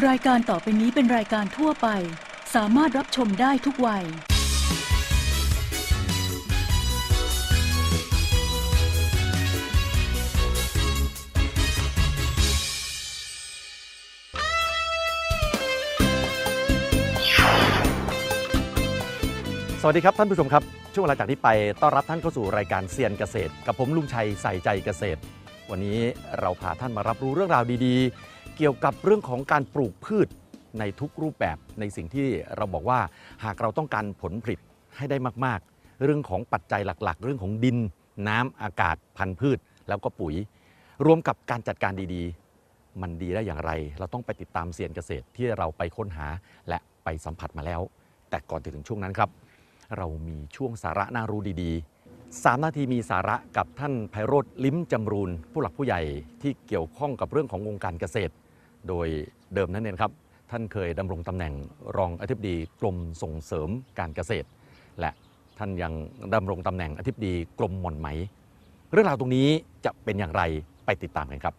รายการต่อไปนี้เป็นรายการทั่วไป สามารถรับชมได้ทุกวัย สวัสดีครับท่านผู้ชมครับ ช่วงเวลาจากนี้ไปต้อนรับท่านเข้าสู่รายการเซียนเกษตร กับผมลุงชัยใส่ใจเกษตร วันนี้เราพาท่านมารับรู้เรื่องราวดีๆ เกี่ยวกับเรื่องของการปลูกพืชในทุกรูปแบบในสิ่งที่เราบอกว่าหากเราต้องการผลผลิตให้ได้มากๆ เรื่องของปัจจัยหลักๆ เรื่องของดิน น้ำอากาศพันธุ์พืช แล้วก็ปุ๋ย รวมกับการจัดการดีๆ มันดีได้อย่างไร เราต้องไปติดตามเซียนเกษตรที่เราไปค้นหาและไปสัมผัสมาแล้ว แต่ก่อนจะถึงช่วงนั้นครับ เรามีช่วงสาระน่ารู้ดีๆ 3 นาทีมีสาระกับท่านไพโรธลิ้มจำรูนผู้หลักผู้ใหญ่ที่เกี่ยวข้องกับเรื่องของวงการเกษตร โดยเดิมนั่นเองครับ ท่านเคยดำรงตำแหน่งรองอธิบดีกรมส่งเสริมการเกษตร และท่านยังดำรงตำแหน่งอธิบดีกรมหม่อนไหม เรื่องราวตรงนี้จะเป็นอย่างไรไปติดตามกันครับ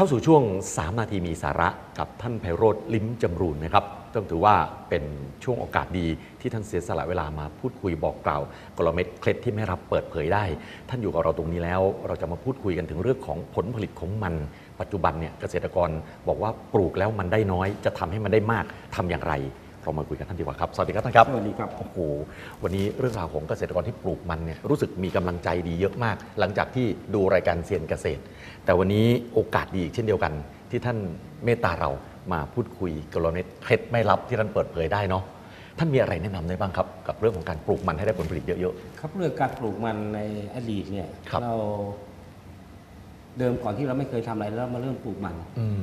เข้าสู่ช่วง 3 นาทีมีสาระกับท่านไพโรธลิ้มจำรูนนะครับต้องถือว่าเป็นช่วงโอกาสดีที่ท่านเสียสละเวลามาพูดคุยบอกกล่าวกลเม็ดเคล็ดที่ไม่รับเปิดเผยได้ ท่านอยู่กับเราตรงนี้แล้ว เราจะมาพูดคุยกันถึงเรื่องของผลผลิตของมัน ปัจจุบันเนี่ยเกษตรกรบอกว่าปลูกแล้วมันได้น้อย จะทำให้มันได้มากทำอย่างไร เรามาคุยกันท่านดีกว่าครับ สวัสดีครับท่านครับ สวัสดีครับ โอ้โห วันนี้เรื่องราวของเกษตรกรที่ปลูกมันเนี่ยรู้สึกมีกำลังใจดีเยอะมาก หลังจากที่ดูรายการเซียนเกษตร แต่วันนี้โอกาสดีอีกเช่นเดียวกัน ที่ท่านเมตตาเรามาพูดคุยกรณีเคล็ดไม่ลับที่ท่านเปิดเผยได้เนาะท่านมีอะไรแนะนำได้บ้างครับ กับเรื่องของการปลูกมันให้ได้ผลผลิตเยอะครับเรื่องการปลูกมันในอดีตเนี่ยครับเรา เดิมก่อนที่เราไม่เคยทำอะไรแล้วเรามาเริ่มปลูกมันๆอืม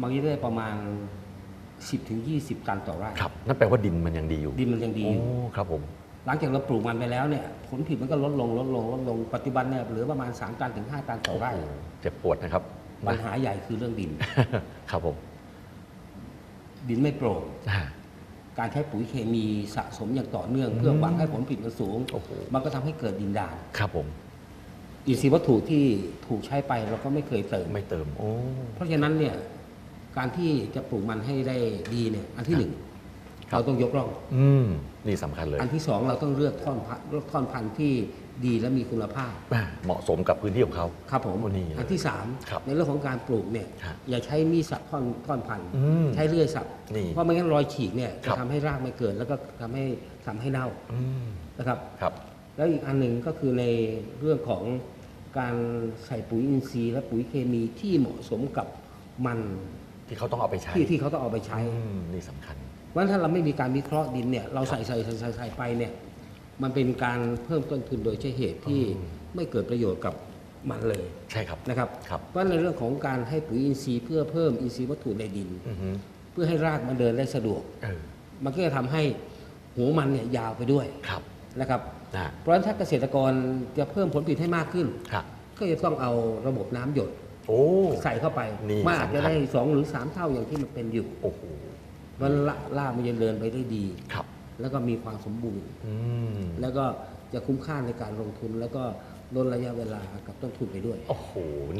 บางทีได้ประมาณ 10ถึง20ตันต่อไร่ครับ นั่นแปลว่าดินมันยังดีอยู่ดินมันยังดีโอ้อยู่ครับผม หลังจากเราปลูกมันไปแล้วเนี่ยผลผลิตมันก็ลดลงลดลงลดลงปัจจุบันเนี่ยเหลือประมาณ 3 ตันถึง 5 ตันต่อไร่โอ้โหเจ็บปวดนะครับปัญหาใหญ่คือเรื่องดิน ครับผม ดินไม่โปร่งอ่า การใช้ปุ๋ยเคมีสะสมอย่างต่อเนื่อง เพื่อหวังให้ผลผลิตมันสูง โอ้โห มันก็ทำให้เกิดดินดานครับผม อินทรีย์วัตถุที่ถูกใช้ไปเราก็ไม่เคยเติม ไม่เติม โอ้ เพราะฉะนั้นเนี่ย การที่จะปลูกมันให้ได้ดีเนี่ยอันที่หนึ่งเราต้องยกร่อง อืมนี่สำคัญเลย อันที่สองเราต้องเลือกท่อนพันธุ์เลือกท่อนพันธุ์ที่ดีและมีคุณภาพอ่าเหมาะสมกับพื้นที่ของเขาครับผมโอ้นี่เลยอันที่สามครับในเรื่องของการปลูกเนี่ยครับอย่าใช้มีดสับท่อนท่อนพันธุ์อืมใช้เลื่อยสับนี่เพราะไม่งั้นรอยฉีกเนี่ยครัจะบทำให้รากไม่เกิด แล้วก็ทำให้ทำให้เน่าอืมนะครับครับ แล้วอีกอันหนึ่งก็คือในเรื่องของการใส่ปุ๋ยอินทรีย์และปุ๋ยเคมีที่เหมาะสมกับมัน ที่เขาต้องเอาไปใช้ที่ที่เขาต้องเอาไปใช้อืมนี่สำคัญ เพราะฉะนั้นถ้าเราไม่มีการวิเคราะห์ดินเนี่ยเราใส่ใส่ใส่ใส่ใส่ไปเนี่ยมันเป็นการเพิ่มต้นทุนโดยใช่เหตุที่อืมไม่เกิดประโยชน์กับมันเลยใช่ครับนะครับ ครับเพราะในเรื่องของการให้ปุ๋ยอินทรีย์เพื่อเพิ่มอินทรีย์วัตถุในดิน อือฮึเพื่อให้รากมันเดินได้สะดวก เออมันก็จะทำให้หัวมันเนี่ยยาวไปด้วยครับนะครับ นะเพราะฉะนั้นถ้าเกษตรกรจะเพิ่มผลผลิตให้มากขึ้น ครับ ก็จะต้องเอาระบบน้ำหยด โอ้ใส่เข้าไปนี่มันอาจจะสำคัญได้สองหรือสามเท่าอย่างที่มันเป็นอยู่โอ้โหมันละรากมันจะเดินไปได้ดี ครับ แล้วก็มีความสมบูรณ์ อืมแล้วก็จะคุ้มค่าในการลงทุน แล้วก็ลดระยะเวลากับต้นทุนไปด้วย โอ้โห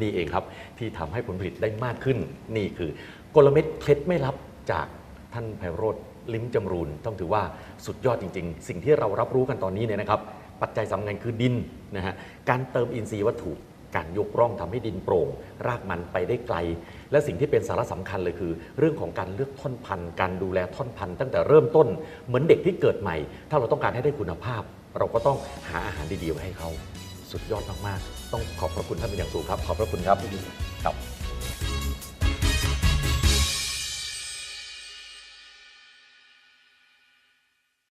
นี่เองครับ ที่ทำให้ผลผลิตได้มากขึ้น นี่คือกลเม็ดเคล็ดไม่ลับจากท่านไพโรธลิ้มจำรูน ต้องถือว่าสุดยอดจริง ๆ สิ่งที่เรารับรู้กันตอนนี้เนี่ยนะครับ ปัจจัยสำคัญคือดินนะฮะการเติมอินทรีย์วัตถุ การยกร่องทำให้ดินโปร่ง รากมันไปได้ไกล และสิ่งที่เป็นสาระสำคัญเลยคือ เรื่องของการเลือกท่อนพันธุ์การดูแลท่อนพันธุ์ตั้งแต่เริ่มต้นเหมือนเด็กที่เกิดใหม่ ถ้าเราต้องการให้ได้คุณภาพ เราก็ต้องหาอาหารดีๆไว้ให้เขา สุดยอดมากๆ ต้องขอบพระคุณท่านเป็นอย่างสูงครับ ขอบพระคุณครับ